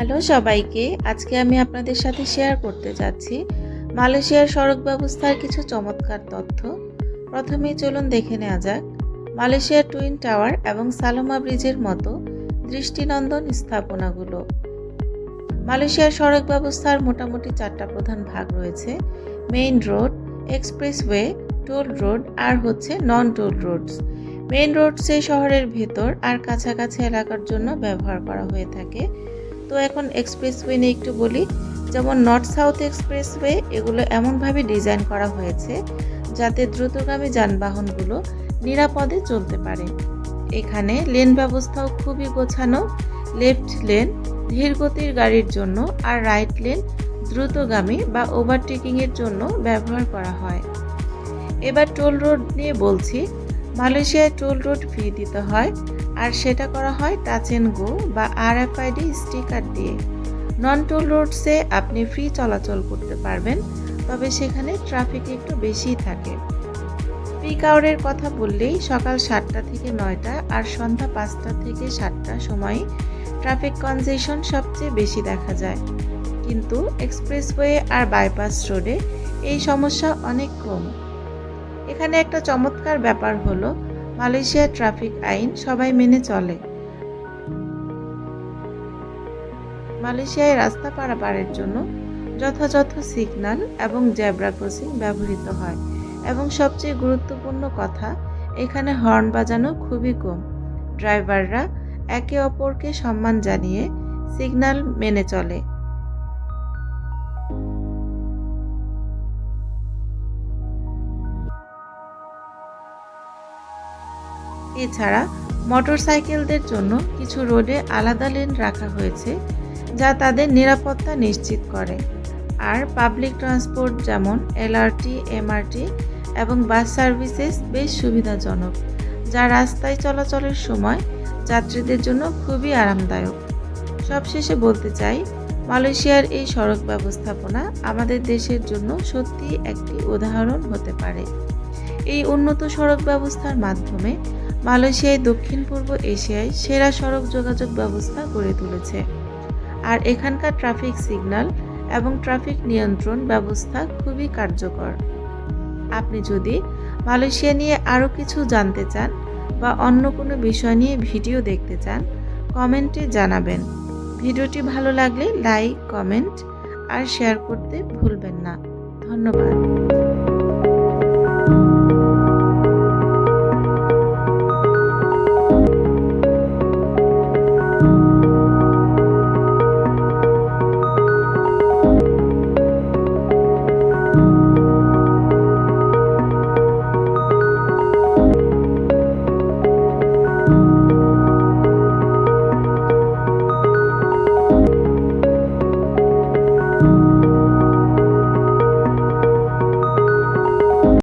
Hello সবাইকে, আজকে আমি আপনাদের সাথে শেয়ার করতে যাচ্ছি মালয়েশিয়ার সড়ক ব্যবস্থার কিছু চমৎকার তথ্য। প্রথমেই চলুন দেখে নেওয়া যাক, মালয়েশিয়ার টুইন টাওয়ার এবং সালোমা ব্রিজের মতো দৃষ্টিনন্দন স্থাপনাগুলো। মালয়েশিয়ার সড়ক ব্যবস্থার মোটামুটি চারটা প্রধান ভাগ রয়েছে main road expressway toll road আর হচ্ছে নন টোল রোডস মেইন রোডসে শহরের ভেতর আর কাছাকাছি এলাকার জন্য ব্যবহার করা হয়ে থাকে। তো এখন এক্সপ্রেসওয়ে নিয়ে একটু বলি, যেমন নর্থ সাউথ এক্সপ্রেসওয়ে এগুলো এমনভাবে ডিজাইন করা হয়েছে যাতে দ্রুতগামী যানবাহনগুলো নিরাপদে চলতে পারে। এখানে লেন ব্যবস্থাও খুবই গোছানো লেফট লেন ধীরগতির গাড়ির জন্য আর রাইট লেন দ্রুতগামী বা ওভারটেকিংয়ের জন্য ব্যবহার করা হয়। এবার টোল রোড নিয়ে বলছি মালয়েশিয়ায় টোল রোড ফি দিতে হয় আর সেটা করা হয় টাচ অ্যান্ড গো বা আরএফআইডি স্টিকার দিয়ে। নন টোল রোডসে আপনি ফ্রি চলাচল করতে পারবেন, তবে সেখানে ট্রাফিক একটু বেশিই থাকে। পিক আওয়ারের কথা বললেই সকাল সাতটা থেকে নয়টা আর সন্ধ্যা পাঁচটা থেকে সাতটা সময় ট্রাফিক কনজেশন সবচেয়ে বেশি দেখা যায়। কিন্তু এক্সপ্রেসওয়ে আর বাইপাস রোডে এই সমস্যা অনেক কম। এখানে একটা চমৎকার ব্যাপার হলো মালয়েশিয়ার ট্রাফিক আইন সবাই মেনে চলে। মালয়েশিয়ায় রাস্তা পারাপারের জন্য যথাযথ সিগন্যাল এবং জ্যাব্রা ক্রসিং ব্যবহৃত হয়। এবং সবচেয়ে গুরুত্বপূর্ণ কথা, এখানে হর্ন বাজানো খুবই কম। ড্রাইভাররা একে অপরকে সম্মান জানিয়ে সিগন্যাল মেনে চলে। এছাড়া মোটরসাইকেলদের জন্য কিছু রোডে আলাদা লেন রাখা হয়েছে, যা তাদের নিরাপত্তা নিশ্চিত করে। আর পাবলিক ট্রান্সপোর্ট যেমন এলআরটি, এমআরটি এবং বাস সার্ভিসেস বেশ সুবিধাজনক, যা রাস্তায় চলাচলের সময় যাত্রীদের জন্য খুবই আরামদায়ক। সবশেষে বলতে চাই, মালয়েশিয়ার এই সড়ক ব্যবস্থাপনা আমাদের দেশের জন্য সত্যি একটি উদাহরণ হতে পারে। এই উন্নত সড়ক ব্যবস্থার মাধ্যমে মালয়েশিয়ায় দক্ষিণ পূর্ব এশিয়ায় সেরা সড়ক যোগাযোগ ব্যবস্থা গড়ে তুলেছে। আর এখানকার ট্রাফিক সিগন্যাল এবং ট্রাফিক নিয়ন্ত্রণ ব্যবস্থা খুবই কার্যকর। আপনি যদি মালয়েশিয়া নিয়ে আরও কিছু জানতে চান বা অন্য কোনো বিষয় নিয়ে ভিডিও দেখতে চান, কমেন্টে জানাবেন। ভিডিওটি ভালো লাগলে লাইক, কমেন্ট আর শেয়ার করতে ভুলবেন না। ধন্যবাদ।